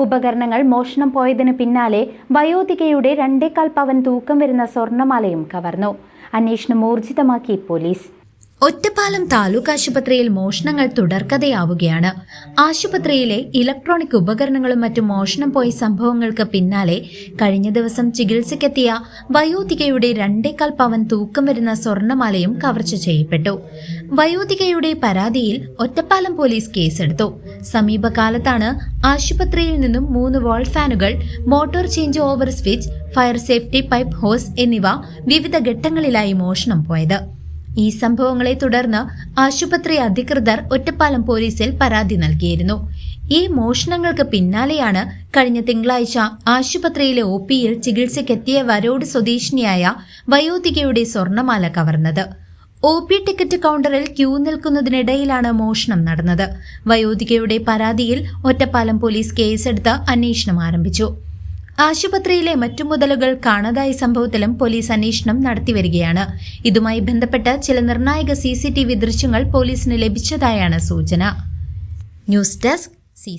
ഉപകരണങ്ങൾ മോഷണം പോയതിന് പിന്നാലെ വയോധികയുടെ രണ്ടേകാൽ പവൻ തൂക്കം വരുന്ന സ്വർണമാലയും കവർന്നു. അന്വേഷണം ഊർജിതമാക്കി പോലീസ്. ഒറ്റപ്പാലം താലൂക്ക് ആശുപത്രിയിൽ മോഷണങ്ങൾ തുടർക്കഥയാവുകയാണ്. ആശുപത്രിയിലെ ഇലക്ട്രോണിക് ഉപകരണങ്ങളും മറ്റും മോഷണം പോയ സംഭവങ്ങൾക്ക് പിന്നാലെ കഴിഞ്ഞ ദിവസം ചികിത്സയ്ക്കെത്തിയ വയോധികയുടെ രണ്ടേക്കാൽ പവൻ തൂക്കം വരുന്ന സ്വർണമാലയും കവർച്ച ചെയ്യപ്പെട്ടു. വയോധികയുടെ പരാതിയിൽ ഒറ്റപ്പാലം പോലീസ് കേസെടുത്തു. സമീപകാലത്താണ് ആശുപത്രിയിൽ നിന്നും മൂന്ന് wall ഫാനുകൾ motor change over switch fire safety pipe hose എന്നിവ വിവിധ ഘട്ടങ്ങളിലായി മോഷണം പോയത്. ഈ സംഭവങ്ങളെ തുടർന്ന് ആശുപത്രി അധികൃതർ ഒറ്റപ്പാലം പോലീസിൽ പരാതി നൽകിയിരുന്നു. ഈ മോഷണങ്ങൾക്ക് പിന്നാലെയാണ് കഴിഞ്ഞ തിങ്കളാഴ്ച ആശുപത്രിയിലെ ഒ പിയിൽ ചികിത്സയ്ക്കെത്തിയ വരോട് സ്വദേശിനിയായ വയോധികയുടെ സ്വർണമാല കവർന്നത്. ഒ പി ടിക്കറ്റ് കൗണ്ടറിൽ ക്യൂ നിൽക്കുന്നതിനിടയിലാണ് മോഷണം നടന്നത്. വയോധികയുടെ പരാതിയിൽ ഒറ്റപ്പാലം പോലീസ് കേസെടുത്ത് അന്വേഷണം ആരംഭിച്ചു. ആശുപത്രിയിലെ മറ്റു മുതലുകൾ കാണാതായ സംഭവത്തിലും പോലീസ് അന്വേഷണം നടത്തിവരികയാണ് ഇതുമായി ബന്ധപ്പെട്ട് ചില നിർണായക സി സി ടി വി ദൃശ്യങ്ങൾ പോലീസിന് ലഭിച്ചതായാണ് സൂചന. News desk C